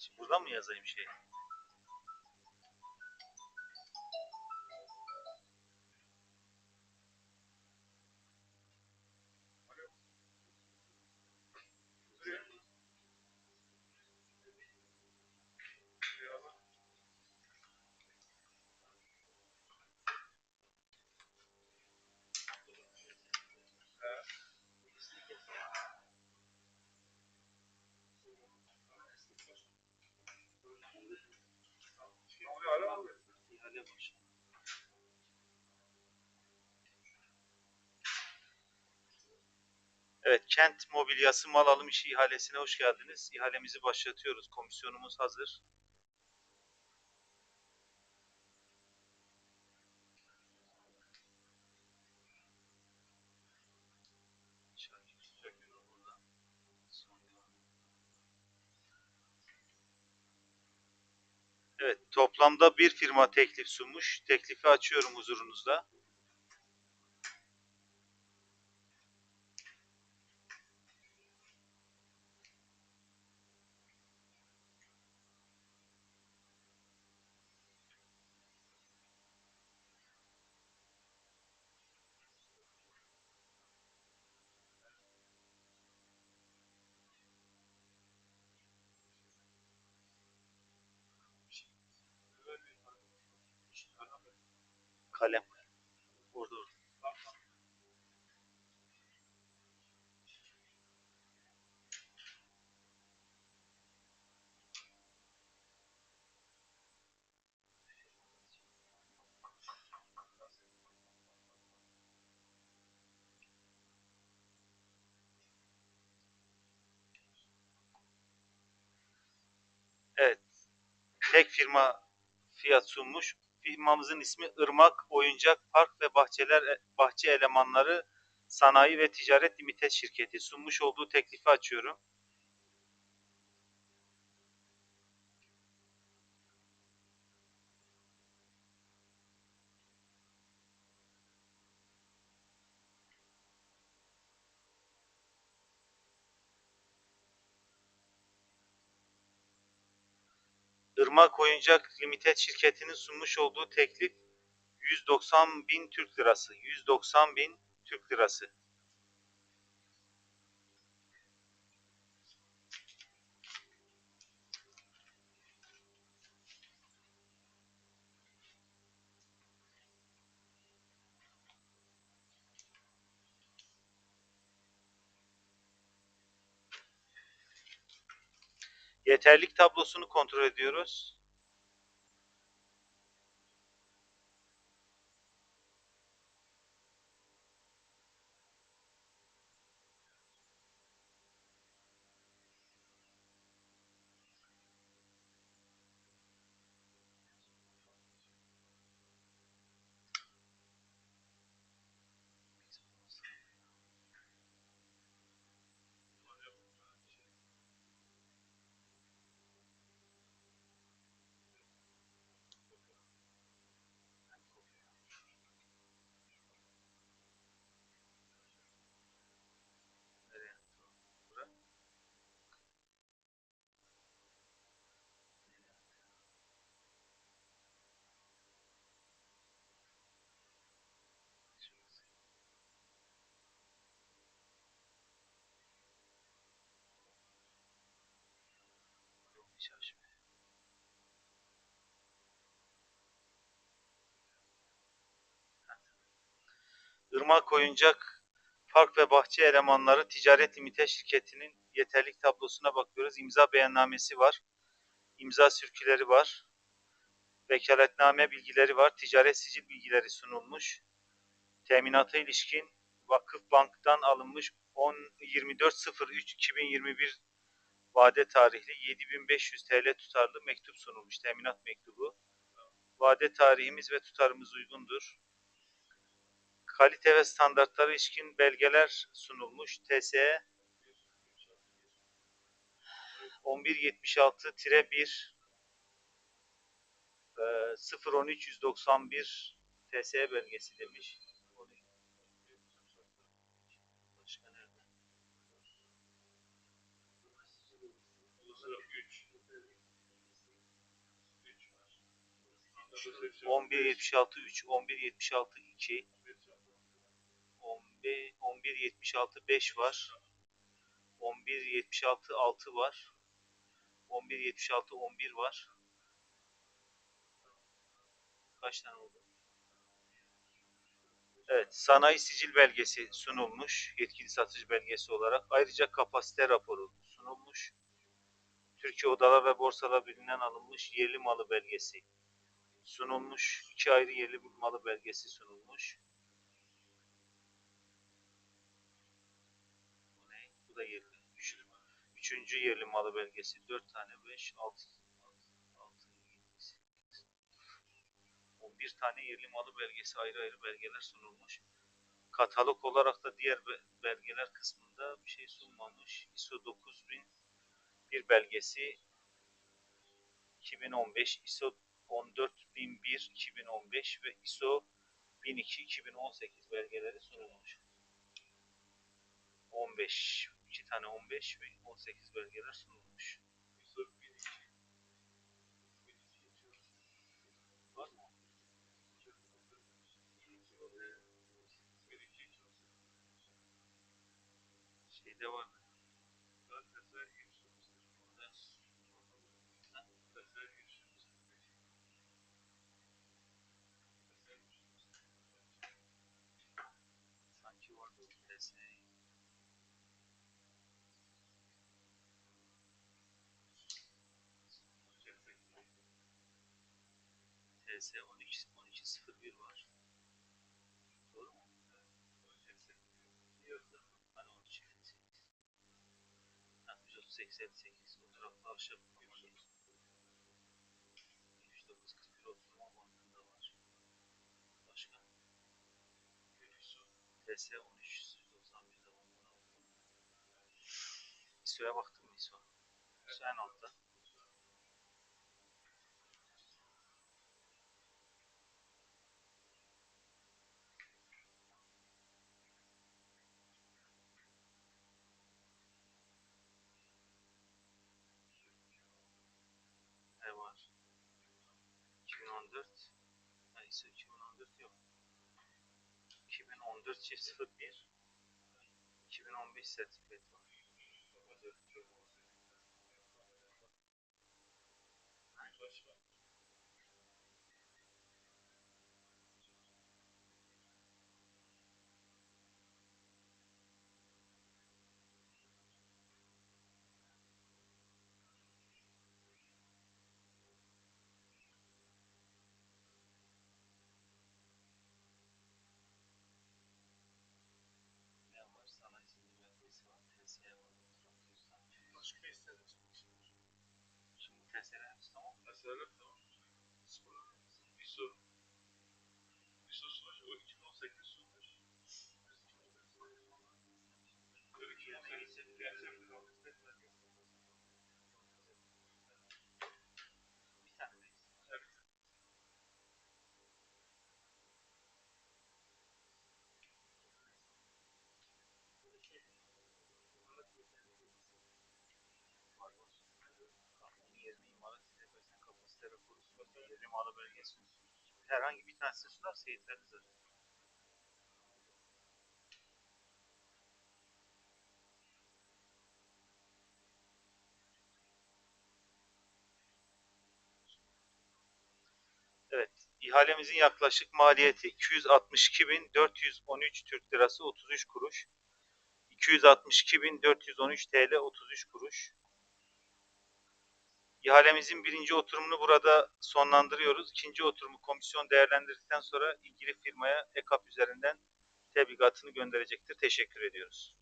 Şimdi buradan mı yazayım şey? İhale başı. Evet, kent mobilyası mal alım işi ihalesine hoş geldiniz. İhalemizi başlatıyoruz. Komisyonumuz hazır. Evet, toplamda bir firma teklif sunmuş. Teklifi açıyorum huzurunuzda. Kalem. Orada orada. Evet. Tek firma fiyat sunmuş. Firmamızın ismi Irmak Oyuncak Park ve Bahçeler Bahçe Elemanları Sanayi ve Ticaret Limited şirketi sunmuş olduğu teklifi açıyorum. Irmak Oyuncak Limited şirketinin sunmuş olduğu teklif 190 bin Türk lirası. 190 bin Türk lirası. Yeterlik tablosunu kontrol ediyoruz. Irmak Oyuncak Park ve Bahçe Elemanları Ticaret Limite Şirketi'nin yeterlik tablosuna bakıyoruz. İmza beyannamesi var. İmza sürküleri var. Vekaletname bilgileri var. Ticaret sicil bilgileri sunulmuş. Teminata ilişkin Vakıf Bank'tan alınmış 10 24.03.2021 vade tarihli 7500 TL tutarlı mektup sunulmuş. Teminat mektubu. Vade tarihimiz ve tutarımız uygundur. Kalite ve standartlara ilişkin belgeler sunulmuş. TSE 1176-1 01391 TSE belgesi demiş. 1176 3, 1176 2, 11 1176 5 var. 1176 6 var. 1176 11 var. Kaç tane oldu? Evet, sanayi sicil belgesi sunulmuş, yetkili satıcı belgesi olarak. Ayrıca kapasite raporu sunulmuş. Türkiye Odalar ve Borsalar Birliği'nden alınmış yerli malı belgesi sunulmuş. İki ayrı yerli malı belgesi sunulmuş. Bu ne? Bu da yerli. Üç, üçüncü yerli malı belgesi. Dört tane, beş, altı, altı, yedi, sekiz, on bir tane yerli malı belgesi ayrı ayrı belgeler sunulmuş. Katalog olarak da diğer be- belgeler kısmında bir şey sunmamış. ISO 9000 bir belgesi 2015, ISO 14001 2015 ve ISO 1002 2018 belgeleri sunulmuş. 15, iki tane 15 ve 18 belgeler sunulmuş. Var mı? Şeyde var. TS. TS 12 1201 var. Doğru mu? Hani 1358. Ha, 138 58. O tarafta ahşap 10941 oturma bandında var. Başka? TS 1391'de var. İSO'ya baktım mı İSO? İSO en altta. Ne var? 2014. Ha, ISO 2014 yok. 2014 çift 01 2015 sertifiyat var. Ne belgesi var. TSE var. Başka ne istediniz? Şimdi TSE'lerimiz tamam. Mesela tamam. ISO. ISO sonuç o 2018 sonuç. Böyle 2018 gerçekten Bir tane mi? Evet. Var var. Onun yerine imalat istersen kapasite raporu belgesi sunulsun. Herhangi bir tanesi sunarsa yeterli zaten. Evet, ihalemizin yaklaşık maliyeti 262.413 Türk Lirası 33 kuruş. 262.413 TL 33 kuruş. İhalemizin birinci oturumunu burada sonlandırıyoruz. İkinci oturumu komisyon değerlendirdikten sonra ilgili firmaya EKAP üzerinden tebligatını gönderecektir. Teşekkür ediyoruz.